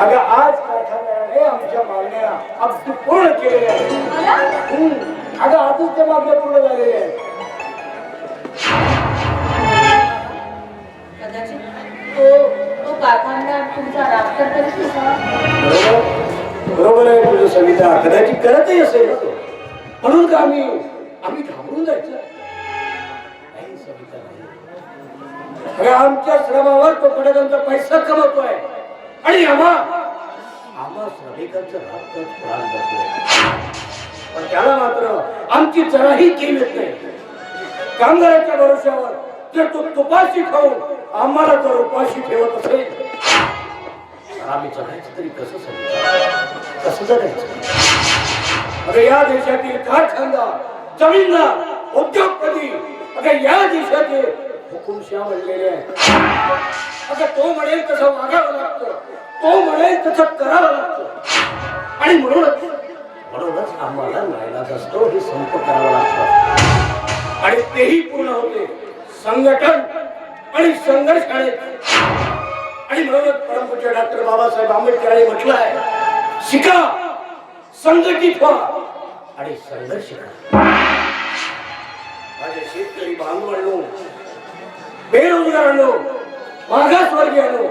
अगं आज कारखान्याने आमच्या मागण्या अगदी पूर्ण केलेल्या आहेत मला हम्म. अगं आजच त्या मागण्या पूर्ण झालेल्या आहेत कदाचित तो तो कारखानदार तुमचा राग तर करीत नसावा. बरोबर आहे तुझं सविता कदाचित करतही असेल. म्हणून का आम्ही आम्ही घाबरून जायचं आमच्या श्रमावर तो पडकांचा पैसा कमवतोय. आणि आम्हा आम्हा श्रमिकांचं रक्त प्राण जातोय. पण त्याला मात्र आमची जराही किम येत नाही. कामगाराच्या भरोश्यावर जर तो तुपाशी खाऊन आम्हाला जर उपाशी ठेवत असेल तर आम्ही जगायचं तरी कसं समजायचं कसं जगायचं? अगं या देशातील कारखानदार जमीनदार उद्योगपती अगं या देशातील हुकुमशाह बनलेले आहेत. अगं तो म्हणेल तसं वागावं लागतं. तो म्हणेल तसं करावं लागतं. आणि म्हणूनच म्हणूनच आम्हाला नायलाज असतो हे संप करावं लागतं. आणि तेही पूर्ण होते. संघटन आणि संघर्ष आणि म्हणूनच परमपूज्य डॉक्टर बाबासाहेब आंबेडकरांनी म्हटलं आहे शिका संघटित व्हा आणि संघर्ष करा. माझे शेतकरी बांधवांनो बेरोजगारांनो मागासवर्गीयांनो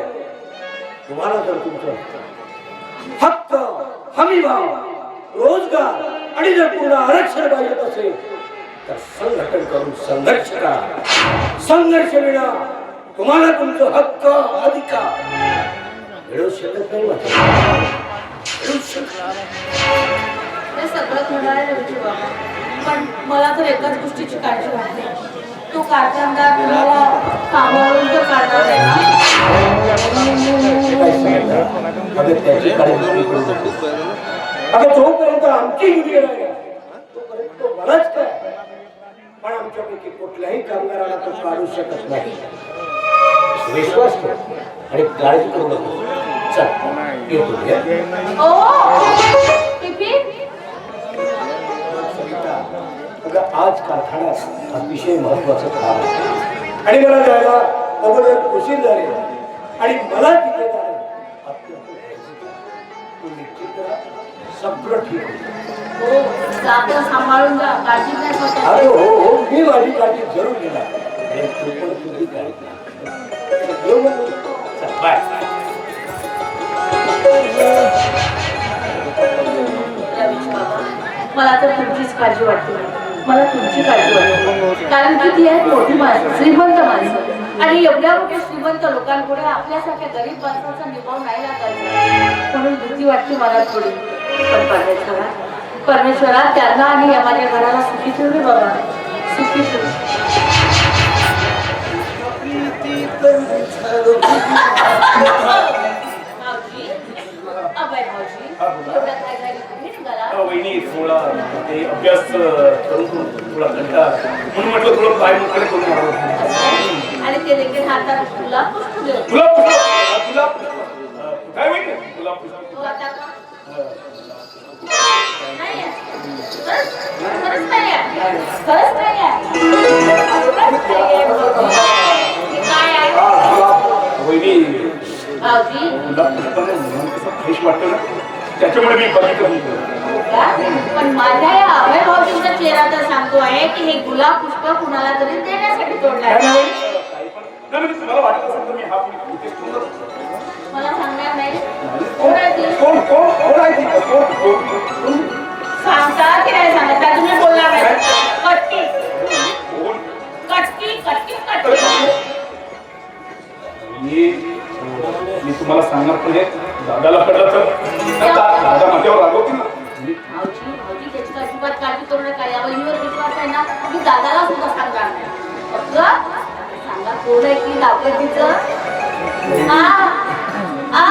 तुम्हाला जर तुमचं हक्क हमी भाव रोजगार आणि जर पूर्ण आरक्षण पाहिजे असेल तर संघटन करून संघर्ष करा. संघर्ष विना तुम्हाला तुमचं हक्क अधिकार मिळू शकत नाही. ते सगळं बाबा पण मला तर एकाच गोष्टीची काळजी वाटते. तो कारखानदार तुम्हाला कामावरून तर काढणार आहे ना ते काय सांगितलं? अगं त्याची काळजी मी करू नको. अगं जोपर्यंत आमची युनियन आहे तोपर्यंत तो मलाच काय पण आमच्यापैकी कुठल्याही कामगाराला तो काढू शकत नाही विश्वास ठेव आणि काळजी करू नको चल येतो आज कारखान्यात अतिशय महत्वाचं काम आहे आणि मला जायला उशीर झालेला आहे. आणि मला तिथे हो अरे हो हो मी माझी काळजी जरूर घेणार. मला तर तुमचीच काळजी वाटते. मला तुमची काळजी वाटते. कारण की ती आहेत मोठी माणसं श्रीमंत माणसं. आणि एवढ्या मोठ्या श्रीमंत लोकांपुढे आपल्यासारख्या गरीब माणसाचा निभाव नाही लागायचा म्हणून भीती वाटते मला थोडी. पण परमेश्वरा परमेश्वरा त्यांना आणि या माझ्या घराला सुखी ठेवले बाबा. सुखी ठेव. भाऊजी अभय भाऊजी एवढ्या काय झाली? निघाला हा, वहिनी थोडा ते अभ्यास करून थोडा कंटाळा म्हणून म्हटलं थोडं पाय मोकळे करून. आणि ते देखील हातात तुला तुला तुला काय वहिनी? तुला. हे? वहिनी पुष्पाने कसं फ्रेश वाटतं ना? त्याच्यामुळे मी बघितलं पण माझ्या या अभय भाऊजींचा चेहरा तर सांगतो आहे की हे गुलाब पुष्प कुणाला तरी देण्यासाठी तोडलं आहे मला सांगणार नाही. कोण आहे ती? सांगता की नाही सांगता? तुम्ही बोलणार नाही. मी तुम्हाला सांगणार पण दादाला कळलं तर. दादा माझ्यावर रागवतील भाऊजी भाऊजी त्याची अजिबात काळजी करू नका. या वहिनीवर विश्वास आहे ना मी दादाला सुद्धा सांगणार नाही. फक्त सांगा कोण आहे की दाखवत तिचं आ आ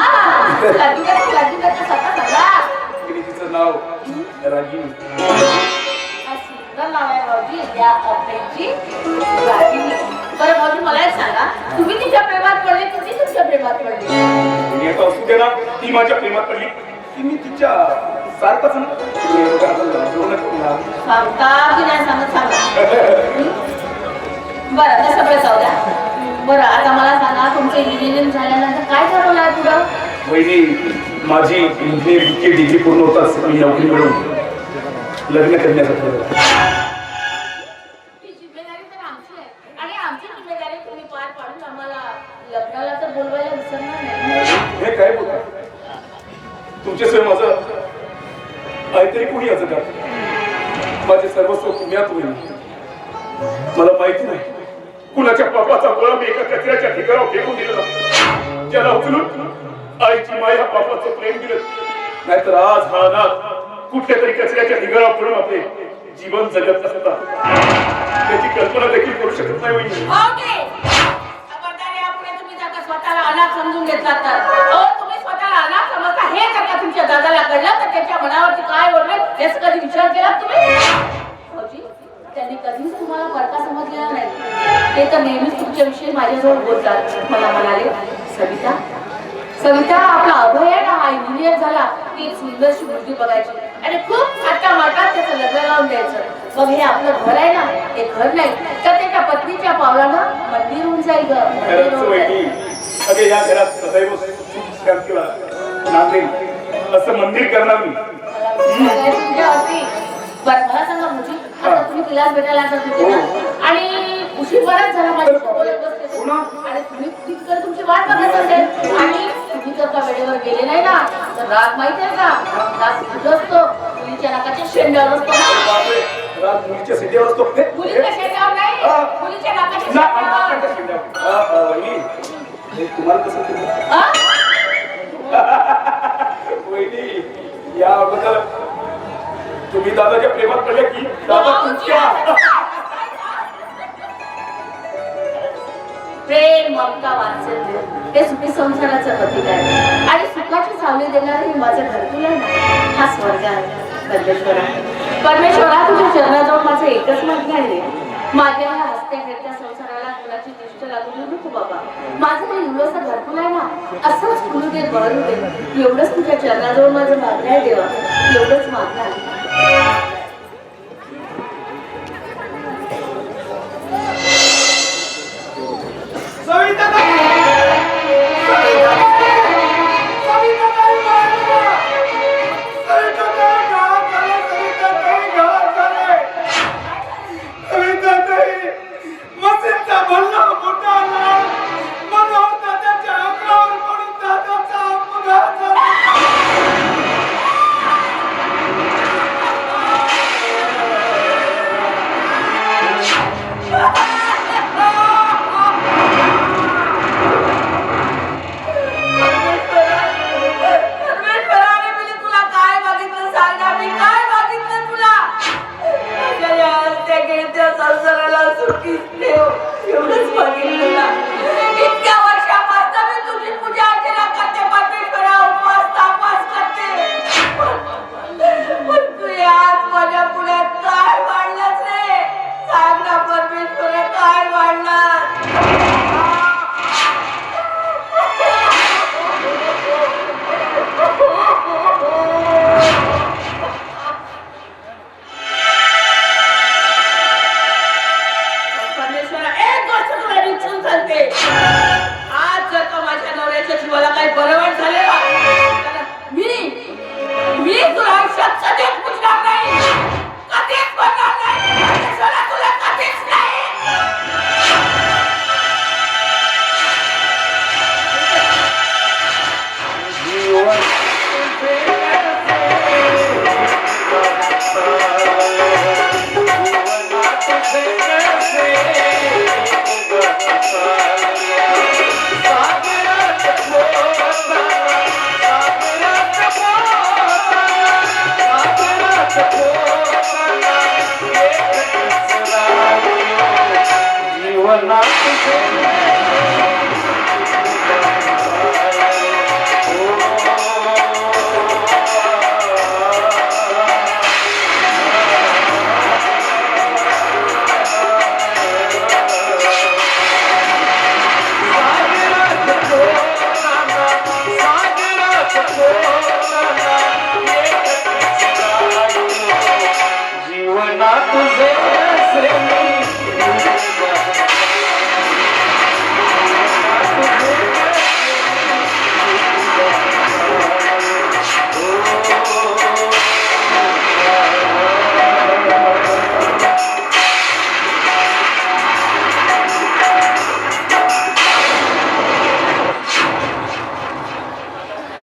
लागी करते लागी करते स्वतः सांगा. तिचं नाव रागिनी. मला तुम्ही तिच्या प्रेमात पडले की तुमच्या प्रेमात पडली. ती माझ्या प्रेमात पडली. की मी तिच्या सारखंच ना. बरं तसं सगळं जाऊ द्या. बरं आता मला सांगा तुमचं इंजिनिअरिंग झाल्यानंतर काय ठरवलं आहे पुढं? वहिनी माझी इंजिनिअरिंगची डिग्री पूर्ण होताच मी नोकरी मिळवून लग्न करण्याचं कचऱ्याच्या ठिकाणावर फेकून दिलं. ज्याला उचलून आईची माया बापाचं प्रेम दिलं. नाहीतर आज हा नाथ कुठल्या तरी कचऱ्याच्या ठिकाणावर पडून आपले जीवन जगत असता. त्याची कल्पना देखील करू शकत नाही तुम्ही स्वतःला अनाथ समजून घेतला तर. तुम्ही स्वतःला अनाथ समजता. हे जर का तुमच्या दादाला कळलं तर त्याच्या मनावरती काय ओढवेल याचा कधी विचार केला तुम्ही? त्यांनी कधीच तुम्हाला फरका समजलेला नाही. ते तर नेहमीच तुमच्याविषयी माझ्याजवळ बोलतात. मला म्हणाले सविता सविता आपला अभय आहे ना हा इंजिनियर झाला. की एक सुंदरशी मुलगी बघायची. आणि खूप थाटा माटात त्याचं लग्न लावून द्यायचं. मग हे आपलं घर आहे ना? ते घर नाही. तर त्याच्या पत्नीच्या पावलानं मंदिर होऊन जाईल ग. मंदिर होऊन जाईल. अगे या घरात सदैव नांदेल असं मंदिर करणार मी. मला तुमच्यावरती. बरं मला सांगा आता तुम्ही तिलाच भेटायला जात होते ना? आणि उशीर बराच झाला माझ्या बोलत बसले हो ना. आणि तुम्ही तिकडे तुमची वाट बघत असेल आणि तुम्ही जर का वेळेवर गेले नाही ना? तर राग माहिती आहे का? राग कुठं असतो मुलीच्या नाकाच्या शेंड्यावर असतो ना. बापरे, रात मुलीच्या सिटीवर असतो. हे, मुलीच्या हे, शेंड्यावर नाही हा. मुलीच्या नाकाच्या ना, शेंड्यावर. नाकाच्या शेंड्यावर. हा, हा, वहिनी, हे तुम्हाला कसं केलं हा? वहिनी या अगोदर तुम्ही दादाच्या प्रेमात पडले की दादा तुमच्या प्रेम ममता वात्सल्य हे. सुखी संसाराचं प्रतीक आहे. आणि सुखाची सावली देणार हे माझं घरकुल आहे हा स्वर्ग आहे. परमेश्वरा परमेश्वरा तुझ्या चरणाजवळ माझं एकच मागणं आहे. माझ्या ह्या हसत्या खेळत्या संसाराला कुणाची दृष्ट लागू देऊ नको बाबा. माझं ते एवढंसं घरकुल आहे ना? असंच फुलू दे बळू दे. एवढंच तुझ्या चरणाजवळ माझं मागणं आहे देवा. एवढंच मागणं आहे. Yeah.